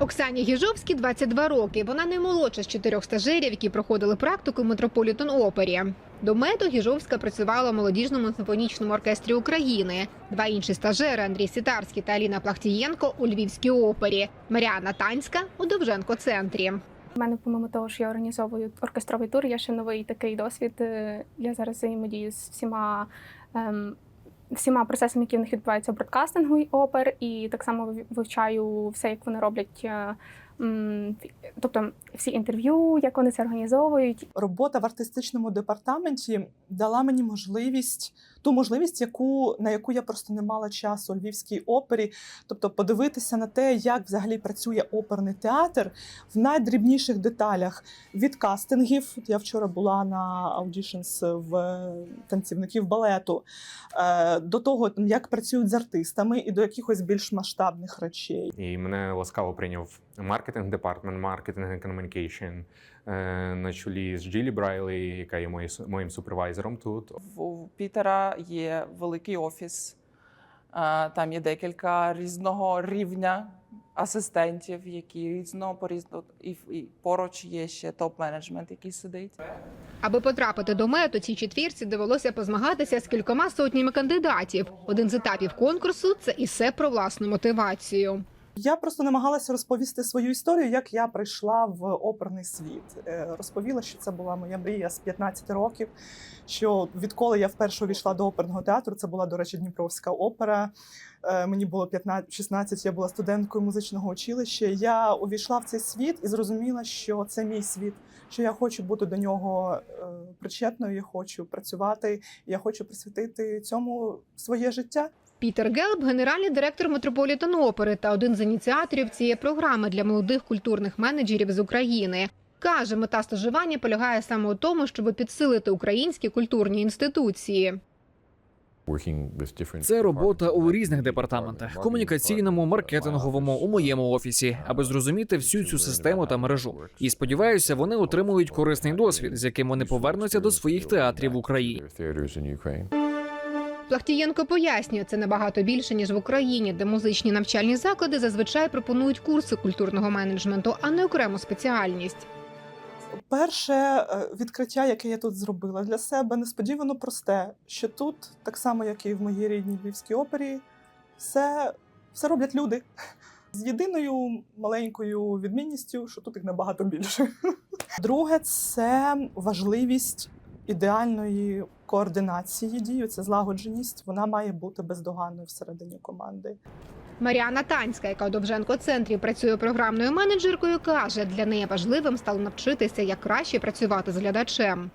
Оксані Гіжовській 22 роки. Вона наймолодша з чотирьох стажерів, які проходили практику в Метрополітен опері. До меду Гіжовська працювала в молодіжному симфонічному оркестрі України. Два інші стажери Андрій Сітарський та Аліна Плахтієнко у Львівській опері. Маріана Танська у Довженко центрі. У мене, помимо того, що я організовую оркестровий тур, є ще новий такий досвід. Е, Я зараз взаємодію з всіма. Ем, Всіма процесами, які в них відбуваються бродкастингу і опер, і так само вив- вивчаю все, як вони роблять, е, тобто всі інтерв'ю, як вони це організовують, робота в артистичному департаменті дала мені можливість, ту можливість, яку, на яку я просто не мала часу у Львівській опері, тобто подивитися на те, як взагалі працює оперний театр в найдрібніших деталях від кастингів. Я вчора була на аудішнс в танцівників балету, е, до того, як працюють з артистами, і до якихось більш масштабних речей. І мене ласкаво прийняв маркетинг департмент, маркетинг і комунікейшн на чолі з Джилі Брайлі, яка є моє- моїм супервайзером тут. В у Пітера є великий офіс, там є декілька різного рівня асистентів, які різно порізно, і, і поруч є ще топ-менеджмент, який сидить. Аби потрапити до меду, цій четвірці довелося позмагатися з кількома сотнями кандидатів. Один з етапів конкурсу це ісе про власну мотивацію. Я просто намагалася розповісти свою історію, як я прийшла в оперний світ. Е, Розповіла, що це була моя мрія з 15 років. Що відколи я вперше увійшла до оперного театру, це була, до речі, Дніпровська опера. Е, Мені було 15, 16, я була студенткою музичного училища. Я увійшла в цей світ і зрозуміла, що це мій світ, що я хочу бути до нього е, причетною, я хочу працювати, я хочу присвятити цьому своє життя. Пітер Гелб, генеральний директор Метрополітен опери та один з ініціаторів цієї програми для молодих культурних менеджерів з України. Каже, мета стажування полягає саме у тому, щоб підсилити українські культурні інституції. Це робота у різних департаментах: комунікаційному, маркетинговому, у моєму офісі, аби зрозуміти всю цю систему та мережу. І сподіваюся, вони отримують корисний досвід, з яким вони повернуться до своїх театрів в Україні. Плахтієнко пояснює, це набагато більше ніж в Україні, де музичні навчальні заклади зазвичай пропонують курси культурного менеджменту, а не окрему спеціальність. Перше е, відкриття, яке я тут зробила для себе, несподівано просте, що тут, так само як і в моїй рідній Львівській опері, все, все роблять люди. З єдиною маленькою відмінністю, що тут їх набагато більше. Друге, це важливість ідеальної координації дій, це злагодженість. Вона має бути бездоганною всередині команди. Маріана Танська, яка у Довженко центрі працює програмною менеджеркою, каже, для неї важливим стало навчитися, як краще працювати з глядачем.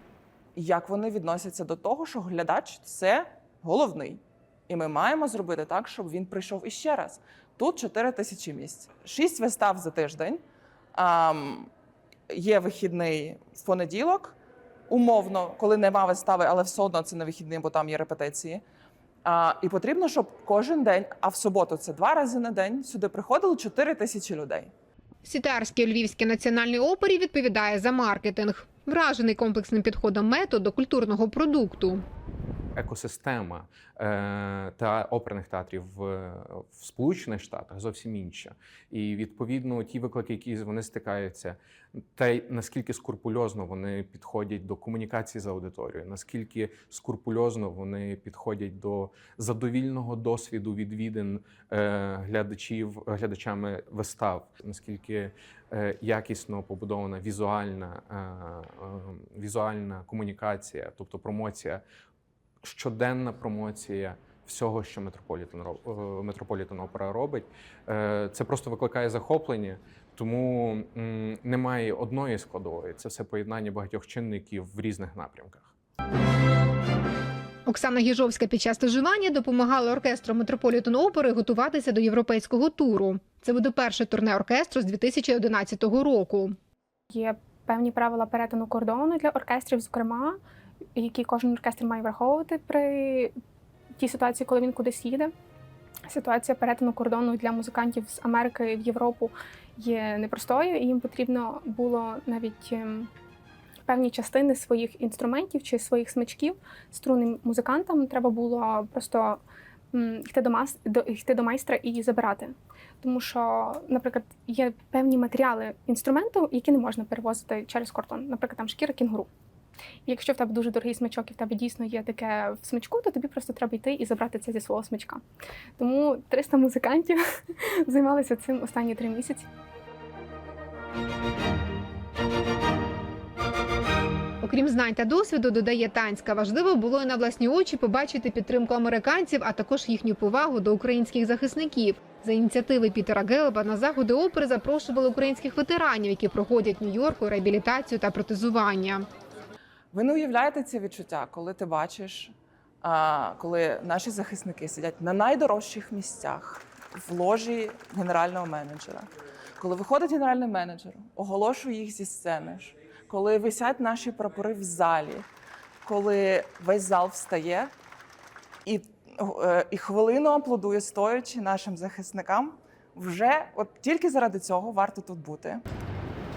Як вони відносяться до того, що глядач це головний. І ми маємо зробити так, щоб він прийшов іще раз. Тут 4 тисячі місць, 6 вистав за тиждень. Ам, є вихідний в понеділок, умовно, коли нема вистави, але все одно це не вихідний, бо там є репетиції. А, і потрібно, щоб кожен день, а в суботу це два рази на день, сюди приходило 4 тисячі людей. Сітарський Львівський національний опері відповідає за маркетинг, вражений комплексним підходом метод до культурного продукту. Екосистема е, та оперних театрів в, Сполучених Штатах зовсім інша. І відповідно ті виклики, які вони стикаються, й наскільки скрупульозно вони підходять до комунікації з аудиторією, наскільки скрупульозно вони підходять до задовільного досвіду відвідин е, глядачів глядачами вистав, наскільки е, якісно побудована візуальна, візуальна комунікація, тобто промоція щоденна промоція всього, що Метрополітен е, Метрополітен Опера робить. Е, Це просто викликає захоплення, тому немає одної складової. Це все поєднання багатьох чинників в різних напрямках. Оксана Гіжовська під час стажування допомагала оркестру Метрополітен опери готуватися до європейського туру. Це буде перше турне оркестру з 2011 року. Є певні правила перетину кордону для оркестрів, зокрема, які кожен оркестр має враховувати при тій ситуації, коли він кудись їде. Ситуація перетину кордону для музикантів з Америки в Європу є непростою, і їм потрібно було навіть ем, певні частини своїх інструментів чи своїх смичків струнним музикантам треба було просто йти до мас до йти до майстра і забирати. Тому що, наприклад, є певні матеріали інструменту, які не можна перевозити через кордон, наприклад, там шкіра кінгуру. Якщо в тебе дуже дорогий смичок і в тебе дійсно є таке в смичку, то тобі просто треба йти і забрати це зі свого смичка. Тому 300 музикантів займалися цим останні три місяці. Окрім знань та досвіду, додає Танська, важливо було і на власні очі побачити підтримку американців, а також їхню повагу до українських захисників. За ініціативи Пітера Гелба на заходи опери запрошували українських ветеранів, які проходять Нью-Йорку реабілітацію та протезування. Ви не уявляєте ці відчуття, коли ти бачиш, коли наші захисники сидять на найдорожчих місцях в ложі генерального менеджера. Коли виходить генеральний менеджер, оголошує їх зі сцени, коли висять наші прапори в залі, коли весь зал встає і, е, і хвилину аплодує стоячи нашим захисникам, вже от тільки заради цього варто тут бути.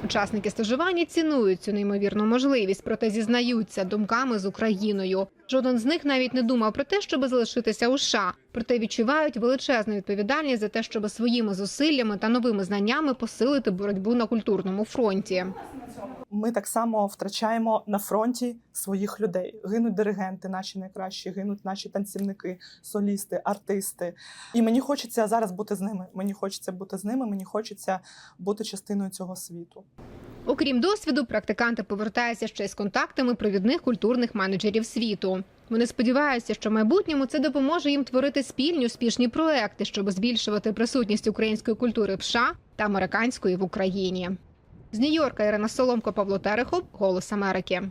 Учасники стажування цінують цю неймовірну можливість, проте зізнаються думками з Україною. Жоден з них навіть не думав про те, щоб залишитися у США. Проте відчувають величезну відповідальність за те, щоб своїми зусиллями та новими знаннями посилити боротьбу на культурному фронті. Ми так само втрачаємо на фронті своїх людей. Гинуть диригенти, наші найкращі, гинуть наші танцівники, солісти, артисти. І мені хочеться зараз бути з ними. Мені хочеться бути з ними. Мені хочеться бути частиною цього світу. Окрім досвіду, практиканти повертаються ще й з контактами провідних культурних менеджерів світу. Вони сподіваються, що в майбутньому це допоможе їм творити спільні успішні проекти, щоб збільшувати присутність української культури в США та американської в Україні. З Нью-Йорка Ірина Соломко, Павло Терехов, Голос Америки.